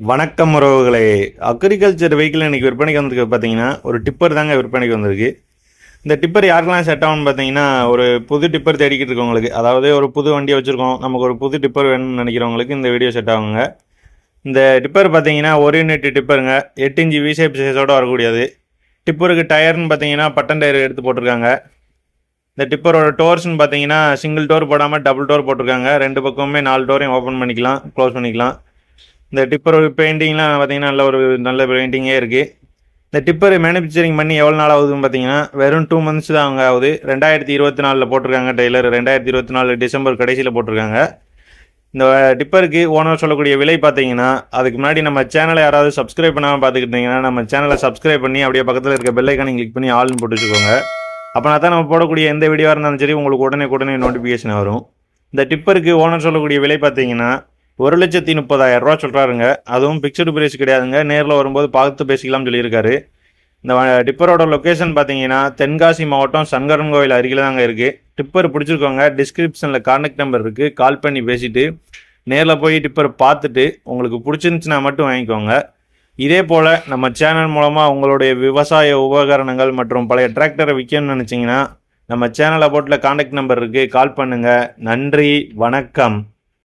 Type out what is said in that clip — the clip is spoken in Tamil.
வணக்கம் உறவுகளே. அக்ரிகல்ச்சர் வெஹிக்கிள் இன்னைக்கு விற்பனைக்கு வந்திருக்கு பார்த்தீங்கன்னா ஒரு டிப்பர் தாங்க விற்பனைக்கு வந்திருக்கு. இந்த டிப்பர் யாருக்கெல்லாம் செட் ஆகும்னு பார்த்தீங்கன்னா ஒரு புது டிப்பர் தேடிக்கிட்டு இருக்கவங்களுக்கு அதாவது ஒரு புது வண்டியை வச்சுருக்கோம். நமக்கு ஒரு புது டிப்பர் வேணும்னு நினைக்கிறவங்களுக்கு இந்த வீடியோ செட் ஆகுங்க. இந்த டிப்பர் பார்த்தீங்கன்னா ஒரு யூனிட் டிப்பருங்க. எட்டு இன்ச்சு விசேப் சைஸோடு வரக்கூடியது. டிப்பருக்கு டயர்னு பார்த்தீங்கன்னா பட்டன் டயர் எடுத்து போட்டிருக்காங்க. இந்த டிப்பரோட டோர்ஸ்னு பார்த்தீங்கன்னா சிங்கிள் டோர் போடாமல் டபுள் டோர் போட்டிருக்காங்க. ரெண்டு பக்கமுமே நாலு டோரையும் ஓப்பன் பண்ணிக்கலாம் க்ளோஸ் பண்ணிக்கலாம். இந்த டிப்பர் பெயிண்டிங்லாம் பார்த்தீங்கன்னா நல்ல ஒரு நல்ல பெயிண்டிங்கே இருக்குது இந்த டிப்பர் மேனுஃபேக்சரிங் பண்ணி எவ்வளோ நாள் ஆகுதுன்னு பார்த்தீங்கன்னா வெறும் டூ மந்த்ஸ் தான் அவங்க ஆகுது. ரெண்டாயிரத்தி இருபத்தி நாலில் போட்டிருக்காங்க டெய்லர். ரெண்டாயிரத்தி இருபத்தி நாலு டிசம்பர் கடைசியில் போட்டிருக்காங்க. இந்த டிப்பருக்கு ஓனர் சொல்லக்கூடிய விலை பார்த்தீங்கன்னா அதுக்கு முன்னாடி நம்ம சேனலை யாராவது சப்ஸ்கிரைப் பண்ணாமல் பார்த்துக்கிட்டிங்கன்னா நம்ம சேனலை சப்ஸ்கிரைப் பண்ணி அப்படியே பக்கத்தில் இருக்க பெல் கிளிக் பண்ணி ஆள்னு போட்டு வச்சுக்கோங்க அப்போனா தான் நம்ம போடக்கூடிய எந்த வீடியோவாக இருந்தாலும் சரி உங்களுக்கு உடனே உடனே நோட்டிஃபிகேஷன் வரும். இந்த டிப்பருக்கு ஓனர் சொல்லக்கூடிய விலை பார்த்தீங்கன்னா ஒரு லட்சத்தி முப்பதாயிரம் ரூபா சொல்கிறாருங்க அதுவும் பிக்சடு பிரைஸ் கிடையாதுங்க. நேரில் வரும்போது பார்த்து பேசிக்கலாம்னு சொல்லியிருக்காரு. இந்த வ- டிப்பரோட லொக்கேஷன் பார்த்தீங்கன்னா தென்காசி மாவட்டம் சங்கரன் கோவில் அருகில் தாங்க இருக்குது டிப்பர் பிடிச்சிருக்கோங்க. டிஸ்கிரிப்ஷனில் கான்டாக்ட் நம்பர் இருக்குது கால் பண்ணி பேசிட்டு நேரில் போய் டிப்பர் பார்த்துட்டு உங்களுக்கு பிடிச்சிருந்துச்சுன்னா மட்டும் வாங்கிக்கோங்க. இதே போல் நம்ம சேனல் மூலமாக உங்களுடைய விவசாய உபகரணங்கள் மற்றும் பழைய டிராக்டரை விற்கணும்னு நினச்சிங்கன்னா நம்ம சேனல் போட்டில் கான்டாக்ட் நம்பர் இருக்குது கால் பண்ணுங்கள் நன்றி. வணக்கம்.